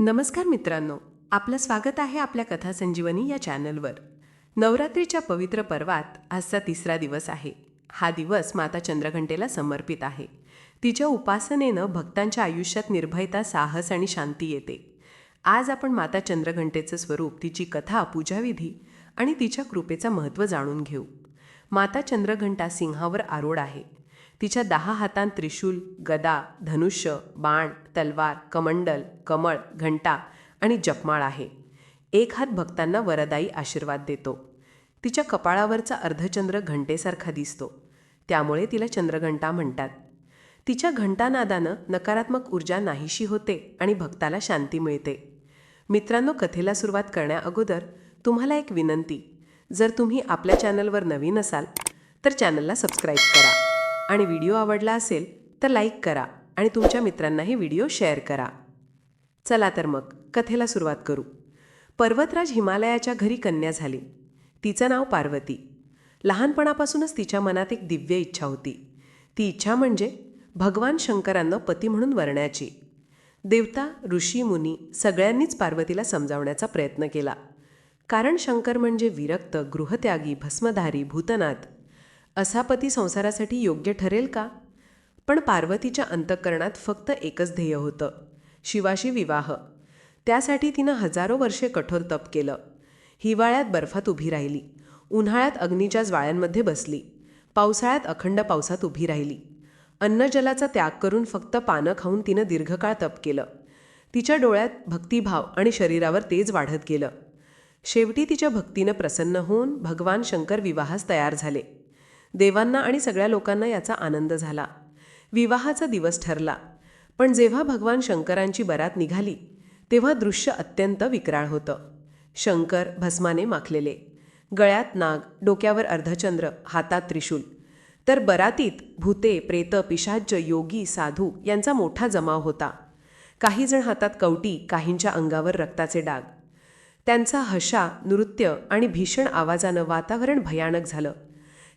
नमस्कार मित्रांनो आपलं स्वागत आहे आपल्या कथा संजीवनी या चॅनलवर. नवरात्रीच्या पवित्र पर्वात आजचा तिसरा दिवस आहे. हा दिवस माता चंद्रघंटेला समर्पित आहे. तिच्या उपासनेनं भक्तांच्या आयुष्यात निर्भयता साहस आणि शांती येते. आज आपण माता चंद्रघंटेचं स्वरूप तिची कथा पूजाविधी आणि तिच्या कृपेचं महत्त्व जाणून घेऊ. माता चंद्रघंटा सिंहावर आरोड आहे. तिच्या दहा हातांत त्रिशूल गदा धनुष्य बाण तलवार कमंडल कमळ घंटा आणि जपमाळ आहे. एक हात भक्तांना वरदायी आशीर्वाद देतो. तिच्या कपाळावरचा अर्धचंद्र घंटेसारखा दिसतो. त्यामुळे तिला चंद्रघंटा म्हणतात. तिच्या घंटानादानं नकारात्मक ऊर्जा नाहीशी होते आणि भक्ताला शांती मिळते. मित्रांनो कथेला सुरुवात करण्याअगोदर तुम्हाला एक विनंती. जर तुम्ही आपल्या चॅनलवर नवीन असाल तर चॅनलला सबस्क्राईब करा. आणि व्हिडिओ आवडला असेल तर लाईक करा आणि तुमच्या मित्रांनाही व्हिडिओ शेअर करा. चला तर मग कथेला सुरुवात करू. पर्वतराज हिमालयाच्या घरी कन्या झाली. तिचं नाव पार्वती. लहानपणापासूनच तिच्या मनात एक दिव्य इच्छा होती. ती इच्छा म्हणजे भगवान शंकरांना पती म्हणून वरण्याची. देवता ऋषी मुनी सगळ्यांनीच पार्वतीला समजावण्याचा प्रयत्न केला. कारण शंकर म्हणजे विरक्त गृहत्यागी भस्मधारी भूतनाथ असा पती संसारासाठी योग्य ठरेल का? पण पार्वतीच्या अंतःकरणात फक्त एकच ध्येय होतं शिवाशी विवाह. त्यासाठी तिनं हजारो वर्षे कठोर तप केलं. हिवाळ्यात बर्फात उभी राहिली. उन्हाळ्यात अग्नीच्या ज्वाळ्यांमध्ये बसली. पावसाळ्यात अखंड पावसात उभी राहिली. अन्नजलाचा त्याग करून फक्त पानं खाऊन तिनं दीर्घकाळ तप केलं. तिच्या डोळ्यात भक्तिभाव आणि शरीरावर तेज वाढत गेलं. शेवटी तिच्या भक्तीनं प्रसन्न होऊन भगवान शंकर विवाहास तयार झाले. देवांना आणि सगळ्या लोकांना याचा आनंद झाला. विवाहाचा दिवस ठरला. पण जेव्हा भगवान शंकरांची बरात निघाली तेव्हा दृश्य अत्यंत विक्राळ होतं. शंकर भस्माने माखलेले. गळ्यात नाग डोक्यावर अर्धचंद्र हातात त्रिशूल. तर बरातीत भूते प्रेत पिशाच्य योगी साधू यांचा मोठा जमाव होता. काहीजण हातात कवटी काहींच्या अंगावर रक्ताचे डाग. त्यांचा हशा नृत्य आणि भीषण आवाजानं वातावरण भयानक झालं.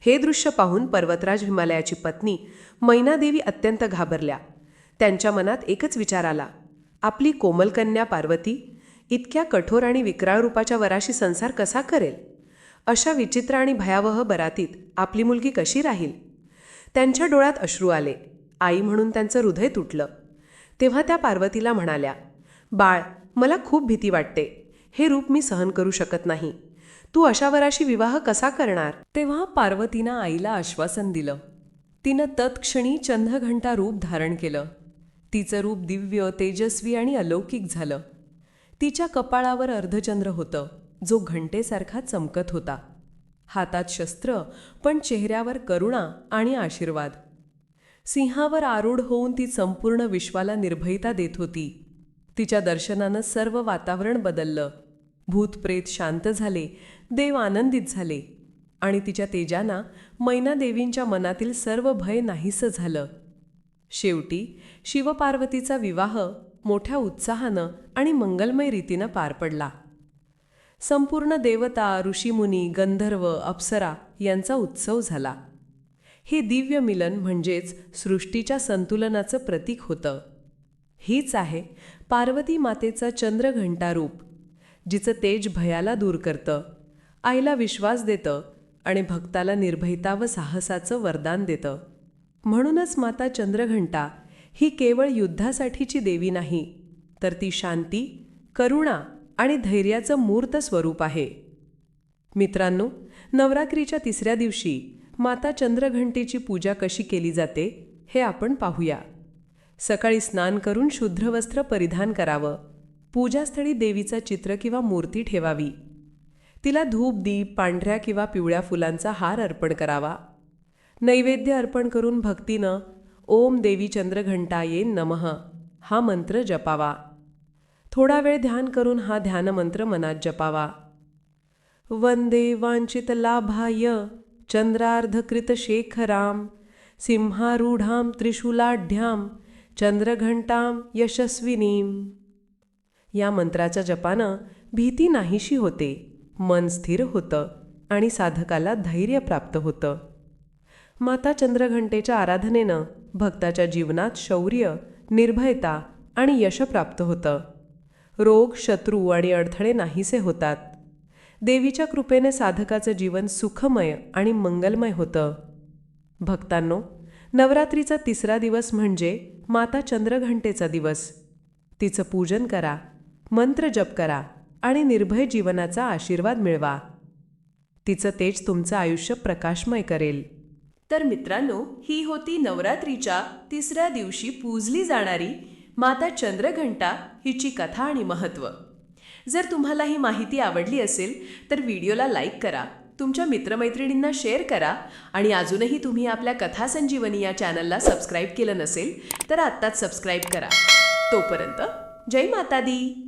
हे दृश्य पाहून पर्वतराज हिमालयाची पत्नी मैनादेवी अत्यंत घाबरल्या. त्यांच्या मनात एकच विचार आला. आपली कोमलकन्या पार्वती इतक्या कठोर आणि विक्राळ रूपाच्या वराशी संसार कसा करेल? अशा विचित्र आणि भयावह बरातीत आपली मुलगी कशी राहील? त्यांच्या डोळ्यात अश्रू आले. आई म्हणून त्यांचं हृदय तुटलं. तेव्हा त्या पार्वतीला म्हणाल्या बाळ मला खूप भीती वाटते. हे रूप मी सहन करू शकत नाही. तू अशा वराशी विवाह कसा करणार? तेव्हा पार्वतीनं आईला आश्वासन दिलं. तिनं तत्क्षणी चंद्रघंटा रूप धारण केलं. तिचं रूप दिव्य तेजस्वी आणि अलौकिक झालं. तिच्या कपाळावर अर्धचंद्र होतं जो घंटेसारखा चमकत होता. हातात शस्त्र पण चेहऱ्यावर करुणा आणि आशीर्वाद. सिंहावर आरूढ होऊन ती संपूर्ण विश्वाला निर्भयता देत होती. तिच्या दर्शनानं सर्व वातावरण बदललं. भूतप्रेत शांत झाले देव आनंदित झाले आणि तिच्या तेजाना मैनादेवींच्या मनातील सर्व भय नाहीसं झालं. शेवटी शिवपार्वतीचा विवाह मोठ्या उत्साहानं आणि मंगलमय रीतीनं पार पडला. संपूर्ण देवता ऋषीमुनी गंधर्व अप्सरा यांचा उत्सव झाला. हे दिव्य मिलन म्हणजेच सृष्टीच्या संतुलनाचं प्रतीक होतं. हीच आहे पार्वती मातेचं चंद्रघंटा रूप जिचं तेज भयाला दूर करतं. आईला विश्वास देतं आणि भक्ताला निर्भयता व साहसाचं वरदान देतं. म्हणूनच माता चंद्रघंटा ही केवळ युद्धासाठीची देवी नाही तर ती शांती करुणा आणि धैर्याचं मूर्त स्वरूप आहे. मित्रांनो नवरात्रीच्या तिसऱ्या दिवशी माता चंद्रघंटेची पूजा कशी केली जाते हे आपण पाहूया. सकाळी स्नान करून शुद्ध वस्त्र परिधान करावं. पूजास्थळी देवीचं चित्र किंवा मूर्ती ठेवावी. तिला धूप दीप पांढऱ्या किंवा पिवळ्या फुलांचा हार अर्पण करावा. नैवेद्य अर्पण करून भक्तीनं ओम देवी चंद्रघंटाये नमः हा मंत्र जपावा. थोडा वेळ ध्यान करून हा ध्यानमंत्र मनात जपावा. वंदे वांछित लाभाय चंद्रार्धकृत शेखराम सिंहारूढां त्रिशूलाढ्यां चंद्रघंटां यशस्विनीम. या मंत्राच्या जपानं भीती नाहीशी होते मन स्थिर होतं आणि साधकाला धैर्य प्राप्त होतं. माता चंद्रघंटेच्या आराधनेनं भक्ताच्या जीवनात शौर्य निर्भयता आणि यश प्राप्त होतं. रोग शत्रू आणि अडथळे नाहीसे होतात. देवीच्या कृपेने साधकाचं जीवन सुखमय आणि मंगलमय होतं. भक्तांनो नवरात्रीचा तिसरा दिवस म्हणजे माता चंद्रघंटेचा दिवस. तिचं पूजन करा मंत्र जप करा आणि निर्भय जीवनाचा आशीर्वाद मिळवा. तिचं तेज तुमचं आयुष्य प्रकाशमय करेल. तर मित्रांनो ही होती नवरात्रीच्या तिसऱ्या दिवशी पूजली जाणारी माता चंद्रघंटा हिची कथा आणि महत्त्व जर तुम्हाला ही माहिती आवडली असेल तर व्हिडिओला लाईक करा तुमच्या मित्रमैत्रिणींना शेअर करा आणि अजूनही तुम्ही आपल्या कथा संजीवनी या चॅनलला सबस्क्राईब केलं नसेल तर आत्ताच सबस्क्राईब करा. तोपर्यंत जय माता दी